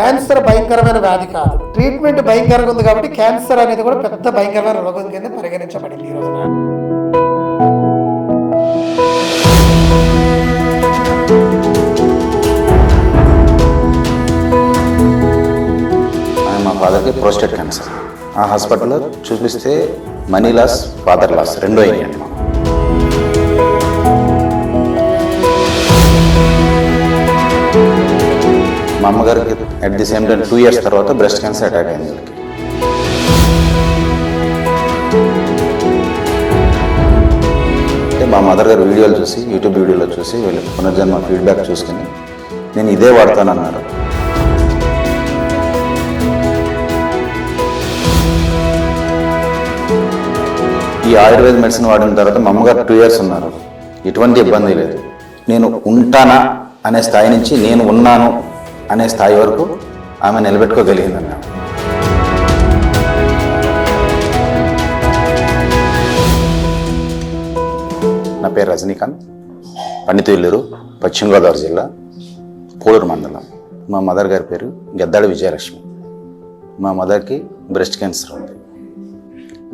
Cancer భయంకరమైన వ్యాధి కాదు. ట్రీట్మెంట్ భయంకరంగా ఉంది కాబట్టి క్యాన్సర్ అనేది కూడా పెద్ద భయంకరమైన రోగం కింద పరిగణించబడింది ఈ రోజున. మా ఫాదర్కి ప్రోస్టేట్ క్యాన్సర్ ఆ హాస్పిటల్లో చూపిస్తే మనీ లాస్ ఫాదర్ లాస్ రెండో అయినాయండి మా అమ్మగారికి at the same time two years తర్వాత బ్రెస్ట్ క్యాన్సర్ అటాక్ అయింది. అంటే మా మదర్ గారు వీడియోలు చూసి యూట్యూబ్ వీడియోలో చూసి వీళ్ళు పునర్జన్మ ఫీడ్బ్యాక్ చూసుకుని నేను ఇదే వాడతానన్నారు. ఈ ఆయుర్వేద మెడిసిన్ వాడిన తర్వాత మా అమ్మగారు టూ ఇయర్స్ ఉన్నారు. ఎటువంటి ఇబ్బంది లేదు. నేను ఉంటానా అనే స్థాయి నుంచి నేను ఉన్నాను అనే స్థాయి వరకు ఆమె నిలబెట్టుకోగలిగిందన్న నా పేరు రజనీకాంత్ పండితుల్లూరు పశ్చిమ గోదావరి జిల్లా కోడూరు మండలం. మా మదర్ గారి పేరు గెద్దాడి విజయలక్ష్మి. మా మదర్కి బ్రెస్ట్ క్యాన్సర్ ఉంది.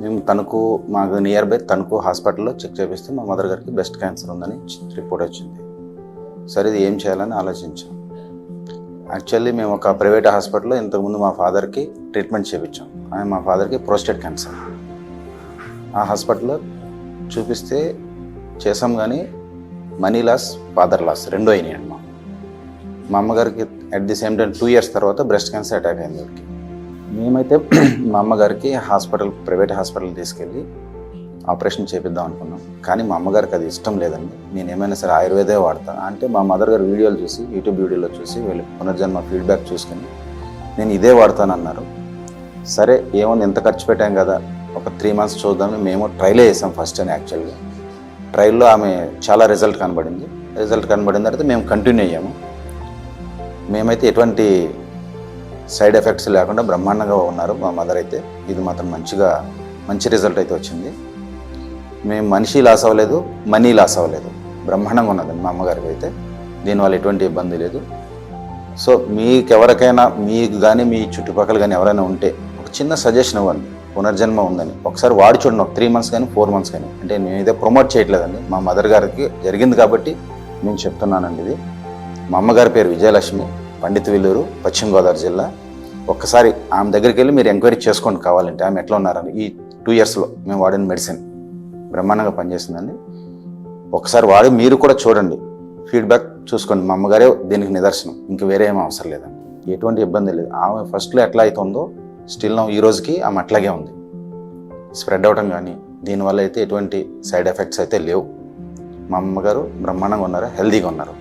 మేము తణుకు మాకు నియర్ బై తణుకు హాస్పిటల్లో చెక్ చేపిస్తే మా మదర్ గారికి బ్రెస్ట్ క్యాన్సర్ ఉందని రిపోర్ట్ వచ్చింది. సరే ఇది ఏం చేయాలని ఆలోచించాం. యాక్చువల్లీ మేము ఒక ప్రైవేట్ హాస్పిటల్లో ఇంతకుముందు మా ఫాదర్కి ట్రీట్మెంట్ చేయించాం ఆయన మా ఫాదర్కి ప్రోస్టేట్ క్యాన్సర్. ఆ హాస్పిటల్లో చూపిస్తే చేసాం కానీ మనీ లాస్ ఫాదర్ లాస్ రెండో అయినాయి అమ్మ. మా అమ్మగారికి at the same time two years తర్వాత బ్రెస్ట్ క్యాన్సర్ అటాక్ అయింది మేమైతే మా అమ్మగారికి హాస్పిటల్ ప్రైవేట్ హాస్పిటల్ తీసుకెళ్ళి ఆపరేషన్ చేపిద్దాం అనుకున్నాం. కానీ మా అమ్మగారికి అది ఇష్టం లేదండి. నేను ఏమైనా సరే ఆయుర్వేదే వాడతాను అంటే మా మదర్ గారు వీడియోలు చూసి యూట్యూబ్ వీడియోలో చూసి వీళ్ళు పునర్జన్మ ఫీడ్బ్యాక్ చూసుకుని నేను ఇదే వాడతానన్నారు. సరే ఏమో ఎంత ఖర్చు పెట్టాం కదా ఒక త్రీ మంత్స్ చూద్దామని మేము ట్రైలే చేసాం ఫస్ట్ అని యాక్చువల్గా. ట్రైల్లో ఆమె చాలా రిజల్ట్ కనబడింది. రిజల్ట్ కనబడిన తర్వాత మేము కంటిన్యూ అయ్యాము. మేమైతే ఎటువంటి సైడ్ ఎఫెక్ట్స్ లేకుండా బ్రహ్మాండంగా ఉన్నారు మా మదర్ అయితే. ఇది మాత్రం మంచిగా మంచి రిజల్ట్ అయితే వచ్చింది. మేము మనిషి లాస్ అవ్వలేదు మనీ లాస్ అవ్వలేదు. బ్రహ్మాండంగా ఉన్నది మా అమ్మగారికి అయితే. దీనివల్ల ఎటువంటి ఇబ్బంది లేదు. సో మీకు ఎవరికైనా మీకు కానీ మీ చుట్టుపక్కల కానీ ఎవరైనా ఉంటే ఒక చిన్న సజెషన్ ఇవ్వండి. పునర్జన్మ ఉందని. ఒకసారి వాడి చూడండి ఒక త్రీ మంత్స్ కానీ ఫోర్ మంత్స్ కానీ అంటే నేను ఇదే ప్రమోట్ చేయట్లేదండి. మా మదర్ గారికి జరిగింది కాబట్టి నేను చెప్తున్నానండి ఇది. మా అమ్మగారి పేరు విజయలక్ష్మి పండిత విల్లూరు పశ్చిమ గోదావరి జిల్లా. ఒక్కసారి ఆమె దగ్గరికి వెళ్ళి మీరు ఎంక్వైరీ చేసుకోండి కావాలంటే. ఆమె ఎట్లా ఉన్నారని. ఈ టూ ఇయర్స్లో మేము వాడిన మెడిసిన్. బ్రహ్మాండంగా పనిచేస్తుందండి. ఒకసారి వాడి మీరు కూడా చూడండి. ఫీడ్బ్యాక్ చూసుకోండి. మా అమ్మగారే దీనికి నిదర్శనం. ఇంక వేరే ఏం అవసరం లేదండి ఎటువంటి ఇబ్బంది లేదు. ఆమె ఫస్ట్లో ఎట్లా అవుతుందో స్టిల్ ఈ రోజుకి ఆమె అట్లాగే ఉంది. స్ప్రెడ్ అవ్వటం కానీ దీనివల్ల అయితే ఎటువంటి సైడ్ ఎఫెక్ట్స్ అయితే లేవు. మా అమ్మగారు బ్రహ్మాండంగా ఉన్నారు. హెల్తీగా ఉన్నారు.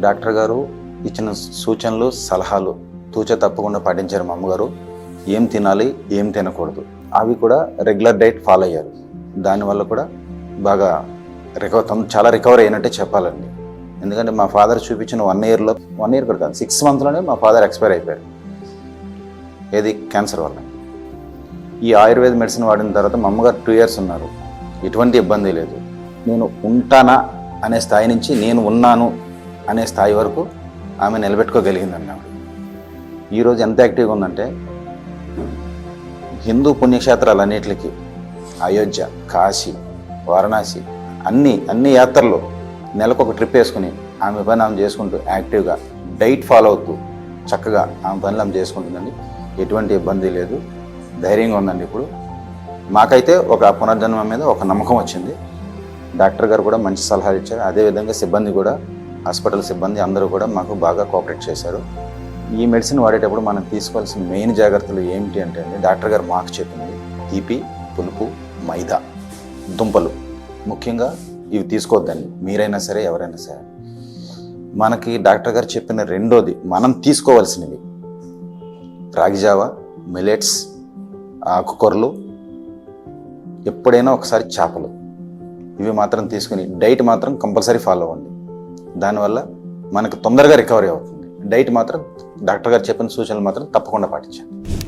డాక్టర్ గారు ఇచ్చిన సూచనలు సలహాలు తూచ తప్పకుండా పాటించారు మా అమ్మగారు. ఏం తినాలి ఏం తినకూడదు. అవి కూడా రెగ్యులర్ డైట్ ఫాలో అయ్యారు. దానివల్ల కూడా బాగా రికవర్ చాలా రికవర్ అయినట్టే చెప్పాలండి. ఎందుకంటే మా ఫాదర్ చూపించిన వన్ ఇయర్లో వన్ ఇయర్ కూడా కాదు సిక్స్ మంత్లోనే మా ఫాదర్ ఎక్స్పైర్ అయిపోయారు. ఏది? క్యాన్సర్ వల్ల. ఈ ఆయుర్వేద మెడిసిన్ వాడిన తర్వాత మా అమ్మగారు టూ ఇయర్స్ ఉన్నారు. ఎటువంటి ఇబ్బంది లేదు. నేను ఉంటానా అనే స్థాయి నుంచి నేను ఉన్నాను అనే స్థాయి వరకు ఆమె నిలబెట్టుకోగలిగిందండి ఆవిడ. ఈరోజు ఎంత యాక్టివ్గా ఉందంటే హిందూ పుణ్యక్షేత్రాలన్నిటికీ అయోధ్య కాశీ వారణాసి అన్ని అన్ని యాత్రలు నెలకు ఒక ట్రిప్ వేసుకుని ఆమె పని ఆమె చేసుకుంటూ యాక్టివ్గా డైట్ ఫాలో అవుతూ చక్కగా ఆమె పనులు ఆమె చేసుకుంటుందండి. ఎటువంటి ఇబ్బంది లేదు. ధైర్యంగా ఉందండి ఇప్పుడు. మాకైతే ఒక పునర్జన్మ మీద ఒక నమ్మకం వచ్చింది. డాక్టర్ గారు కూడా మంచి సలహాలు ఇచ్చారు. అదేవిధంగా సిబ్బంది కూడా హాస్పిటల్ సిబ్బంది అందరూ కూడా మాకు బాగా కోఆపరేట్ చేశారు. ఈ మెడిసిన్ వాడేటప్పుడు మనం తీసుకోవాల్సిన మెయిన్ జాగ్రత్తలు ఏమిటి అంటే డాక్టర్ గారు మాకు చెప్పింది తీపి పులుపు మైదా దుంపలు. ముఖ్యంగా ఇవి తీసుకోవద్దండి. మీరైనా సరే ఎవరైనా సరే. మనకి డాక్టర్ గారు చెప్పిన రెండోది మనం తీసుకోవాల్సినవి. రాగిజావ మిలెట్స్ ఆకుకూరలు ఎప్పుడైనా ఒకసారి చేపలు. ఇవి మాత్రం తీసుకుని డైట్ మాత్రం కంపల్సరీ ఫాలో అవ్వండి. దానివల్ల మనకు తొందరగా రికవరీ అవుతుంది. డైట్ మాత్రం డాక్టర్ గారు చెప్పిన సూచనలు మాత్రం తప్పకుండా పాటించండి.